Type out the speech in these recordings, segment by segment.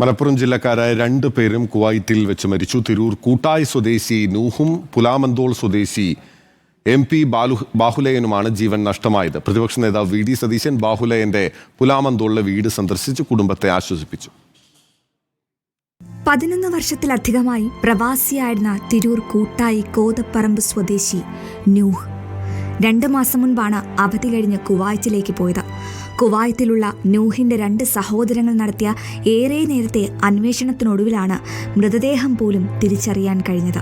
മലപ്പുറം ജില്ലക്കാരായ രണ്ട് പേരും കുവൈറ്റിൽ വെച്ച് മരിച്ചു. തിരൂർ കൂട്ടായ് സ്വദേശി നൂഹും പുലാമന്തോൾ സ്വദേശി എം പി ബാലു ബാഹുലയനുമാണ് ജീവൻ നഷ്ടമായത്. പ്രതിപക്ഷ നേതാവ് വി ഡി സതീശൻ ബാഹുലയന്റെ പുലാമന്തോളിലെ വീട് സന്ദർശിച്ച് കുടുംബത്തെ ആശ്വസിപ്പിച്ചു. പതിനൊന്ന് വർഷത്തിലധികമായി പ്രവാസിയായിരുന്ന തിരൂർ കൂട്ടായി കോതപ്പറമ്പ് സ്വദേശി നൂഹ്. രണ്ട് മാസം മുൻപാണ് അവധി കഴിഞ്ഞ് കുവൈറ്റിലേക്ക് പോയത്. കുവൈത്തിലുള്ള നൂഹിന്റെ രണ്ട് സഹോദരങ്ങൾ നടത്തിയ ഏറെ നേരത്തെ അന്വേഷണത്തിനൊടുവിലാണ് മൃതദേഹം പോലും തിരിച്ചറിയാൻ കഴിഞ്ഞത്.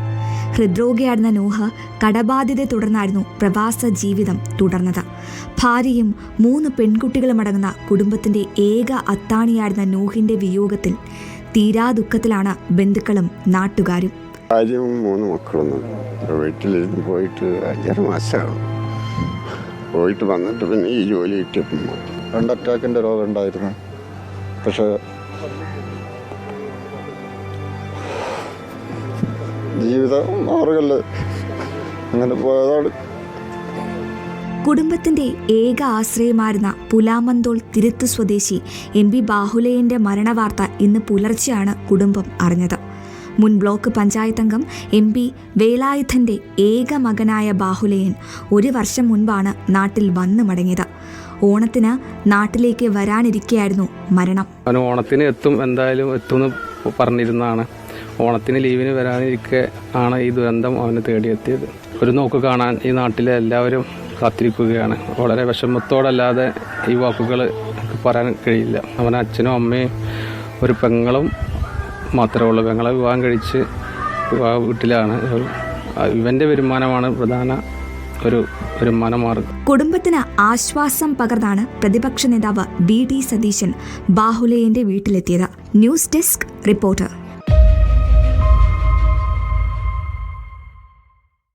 ഹൃദ്രോഗിയായിരുന്ന നൂഹ് കടബാധ്യതയെ തുടർന്നായിരുന്നു പ്രവാസ ജീവിതം തുടർന്നത്. ഭാര്യയും മൂന്ന് പെൺകുട്ടികളുമടങ്ങുന്ന കുടുംബത്തിന്റെ ഏക അത്താണിയായിരുന്ന നൂഹിന്റെ വിയോഗത്തിൽ തീരാ ദുഃഖത്തിലാണ് ബന്ധുക്കളും നാട്ടുകാരും. ഭാര്യയും മൂന്ന് മക്കളൊന്നും വീട്ടിലിരുന്ന് പോയിട്ട് അഞ്ചര മാസമാകും. പോയിട്ട് വന്നിട്ട് പിന്നെ ഈ ജോലി കിട്ടിയപ്പം രണ്ട് അറ്റാക്കിന്റെ രോഗം ഉണ്ടായിരുന്നു പക്ഷേ ജീവിതം മാറുകല്ലേ? അങ്ങനെ പോയതാണ്. കുടുംബത്തിന്റെ ഏക ആശ്രയമായിരുന്ന പുലാമന്തോൾ തിരുത്ത് സ്വദേശി എം പി ബാഹുലയന്റെ മരണവാർത്ത ഇന്ന് പുലർച്ചെയാണ് കുടുംബം അറിഞ്ഞത്. മുൻ ബ്ലോക്ക് പഞ്ചായത്ത് അംഗം എം പി വേലായുധന്റെ ഏക മകനായ ബാഹുലയൻ ഒരു വർഷം മുൻപാണ് നാട്ടിൽ വന്നു മടങ്ങിയത്. ഓണത്തിന് നാട്ടിലേക്ക് വരാനിരിക്കെയായിരുന്നു മരണം. അവൻ ഓണത്തിന് എത്തും എന്തായാലും എത്തുമെന്ന് പറഞ്ഞിരുന്നാണ് ഓണത്തിന് ലീവിന് വരാനിരിക്കെ ആണ് ഈ ദുരന്തം അവനെ തേടിയെത്തിയത്. ഒരു നോക്ക് കാണാൻ ഈ നാട്ടിലെ എല്ലാവരും കാത്തിരിക്കുകയാണ്. വളരെ വിഷമത്തോടല്ലാതെ ഈ വാക്കുകൾ പറയാൻ കഴിയില്ല. അവൻ അച്ഛനും അമ്മയും ഒരു പെങ്ങളും മാത്രമേ ഉള്ളൂ. പെങ്ങളെ വിവാഹം കഴിച്ച് വിവാഹ വീട്ടിലാണ്. ഇവന്റെ വരുമാനമാണ് പ്രധാന ഒരു ഒരു മനമാർഗം കുടുംബത്തിന് ആശ്വാസം പകർന്നാണ് പ്രതിപക്ഷ നേതാവ് ബി ഡി സതീശൻ ബാഹുലയന്റെ വീട്ടിലെത്തിയത്. News desk reporter.